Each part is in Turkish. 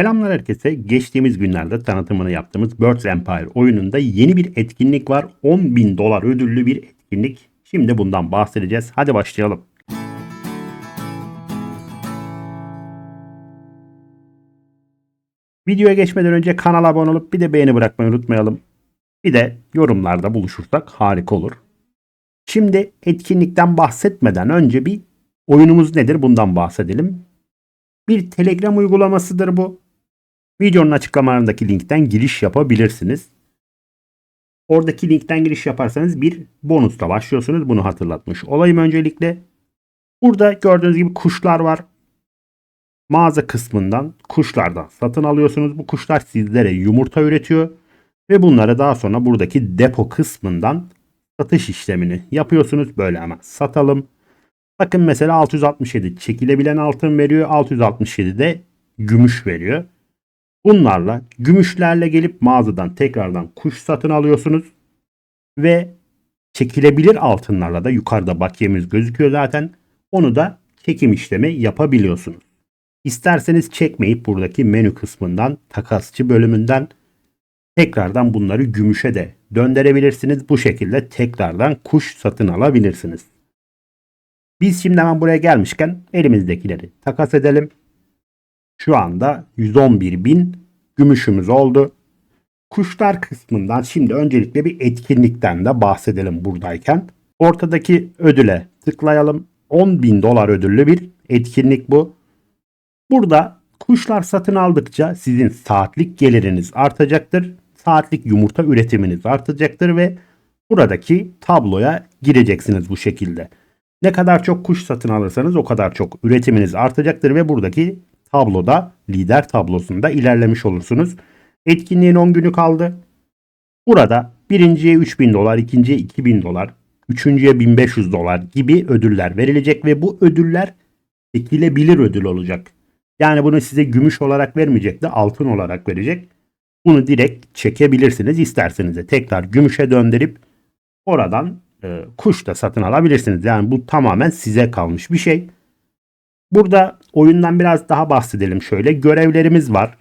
Selamlar herkese. Geçtiğimiz günlerde tanıtımını yaptığımız Birds Empire oyununda yeni bir etkinlik var. 10.000 dolar ödüllü bir etkinlik. Şimdi bundan bahsedeceğiz. Hadi başlayalım. Videoya geçmeden önce kanala abone olup bir de beğeni bırakmayı unutmayalım. Bir de yorumlarda buluşursak harika olur. Şimdi etkinlikten bahsetmeden önce bir oyunumuz nedir bundan bahsedelim. Bir Telegram uygulamasıdır bu. Videonun açıklamalarındaki linkten giriş yapabilirsiniz. Oradaki linkten giriş yaparsanız bir bonusla başlıyorsunuz. Bunu hatırlatmış olayım öncelikle. Burada gördüğünüz gibi kuşlar var. Mağaza kısmından kuşlardan satın alıyorsunuz. Bu kuşlar sizlere yumurta üretiyor. Ve bunları daha sonra buradaki depo kısmından satış işlemini yapıyorsunuz. Böyle hemen satalım. Bakın mesela 667 çekilebilen altın veriyor. 667 de gümüş veriyor. Bunlarla gümüşlerle gelip mağazadan tekrardan kuş satın alıyorsunuz. Ve çekilebilir altınlarla da yukarıda bakiyemiz gözüküyor zaten. Onu da çekim işlemi yapabiliyorsunuz. İsterseniz çekmeyip buradaki menü kısmından takasçı bölümünden tekrardan bunları gümüşe de döndürebilirsiniz. Bu şekilde tekrardan kuş satın alabilirsiniz. Biz şimdi hemen buraya gelmişken elimizdekileri takas edelim. Şu anda 111 bin gümüşümüz oldu. Kuşlar kısmından şimdi öncelikle bir etkinlikten de bahsedelim buradayken. Ortadaki ödüle tıklayalım. 10 bin dolar ödüllü bir etkinlik bu. Burada kuşlar satın aldıkça sizin saatlik geliriniz artacaktır. Saatlik yumurta üretiminiz artacaktır ve buradaki tabloya gireceksiniz bu şekilde. Ne kadar çok kuş satın alırsanız o kadar çok üretiminiz artacaktır ve buradaki tabloda lider tablosunda ilerlemiş olursunuz. Etkinliğin 10 günü kaldı. Burada birinciye 3000 dolar, ikinciye 2000 dolar, üçüncüye 1500 dolar gibi ödüller verilecek ve bu ödüller çekilebilir ödül olacak. Yani bunu size gümüş olarak vermeyecek de altın olarak verecek. Bunu direkt çekebilirsiniz. İsterseniz de tekrar gümüşe döndürüp oradan e, kuş da satın alabilirsiniz. Yani bu tamamen size kalmış bir şey. Burada oyundan biraz daha bahsedelim şöyle. Görevlerimiz var.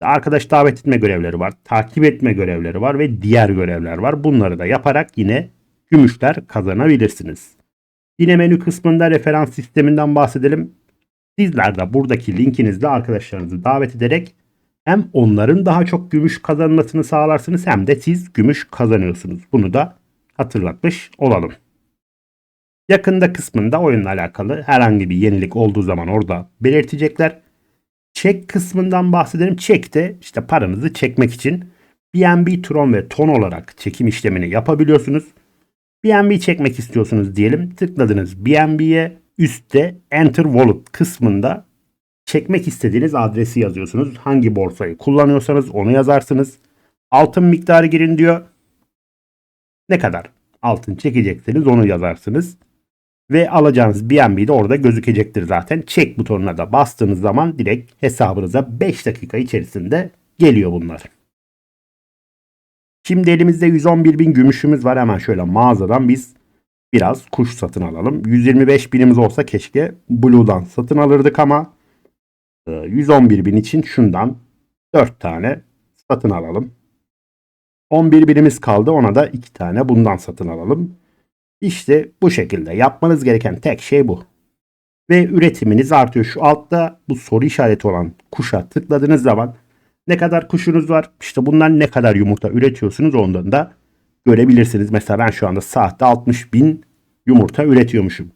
Arkadaş davet etme görevleri var. Takip etme görevleri var ve diğer görevler var. Bunları da yaparak yine gümüşler kazanabilirsiniz. Yine menü kısmında referans sisteminden bahsedelim. Sizler de buradaki linkinizle arkadaşlarınızı davet ederek hem onların daha çok gümüş kazanmasını sağlarsınız hem de siz gümüş kazanıyorsunuz. Bunu da hatırlatmış olalım. Yakında kısmında oyunla alakalı herhangi bir yenilik olduğu zaman orada belirtecekler. Çek kısmından bahsedelim. Çekte işte paranızı çekmek için BNB, Tron ve Ton olarak çekim işlemini yapabiliyorsunuz. BNB çekmek istiyorsunuz diyelim. Tıkladınız BNB'ye üstte Enter Wallet kısmında çekmek istediğiniz adresi yazıyorsunuz. Hangi borsayı kullanıyorsanız onu yazarsınız. Altın miktarı girin diyor. Ne kadar altın çekecekseniz onu yazarsınız. Ve alacağınız BNB de orada gözükecektir zaten. Çek butonuna da bastığınız zaman direkt hesabınıza 5 dakika içerisinde geliyor bunlar. Şimdi elimizde 111 bin gümüşümüz var. Hemen şöyle mağazadan biz biraz kuş satın alalım. 125 binimiz olsa keşke Blue'dan satın alırdık ama 111 bin için şundan 4 tane satın alalım. 11 birimiz kaldı. Ona da 2 tane bundan satın alalım. İşte bu şekilde yapmanız gereken tek şey bu. Ve üretiminiz artıyor. Şu altta bu soru işareti olan kuşa tıkladığınız zaman ne kadar kuşunuz var, işte bunlar ne kadar yumurta üretiyorsunuz ondan da görebilirsiniz. Mesela ben şu anda saatte 60 bin yumurta üretiyormuşum.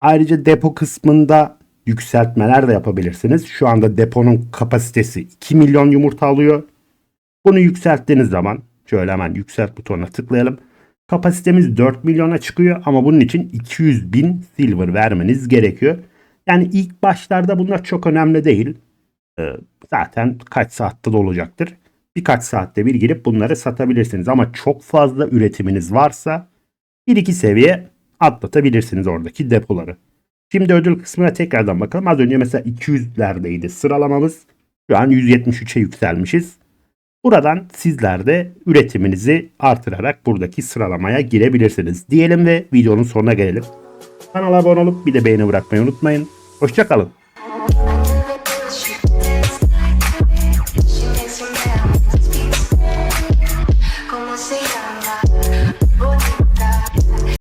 Ayrıca depo kısmında yükseltmeler de yapabilirsiniz. Şu anda deponun kapasitesi 2 milyon yumurta alıyor. Bunu yükselttiğiniz zaman şöyle hemen yükselt butonuna tıklayalım. Kapasitemiz 4 milyona çıkıyor ama bunun için 200 bin silver vermeniz gerekiyor. Yani ilk başlarda bunlar çok önemli değil. Ee, zaten kaç saatte de olacaktır. Birkaç saatte bir girip bunları satabilirsiniz. Ama çok fazla üretiminiz varsa 1-2 seviye atlatabilirsiniz oradaki depoları. Şimdi ödül kısmına tekrardan bakalım. Az önce mesela 200'lerdeydi sıralamamız. Şu an 173'e yükselmişiz. Buradan sizler de üretiminizi artırarak buradaki sıralamaya girebilirsiniz. Diyelim ve videonun sonuna gelelim. Kanala abone olup bir de beğeni bırakmayı unutmayın. Hoşçakalın.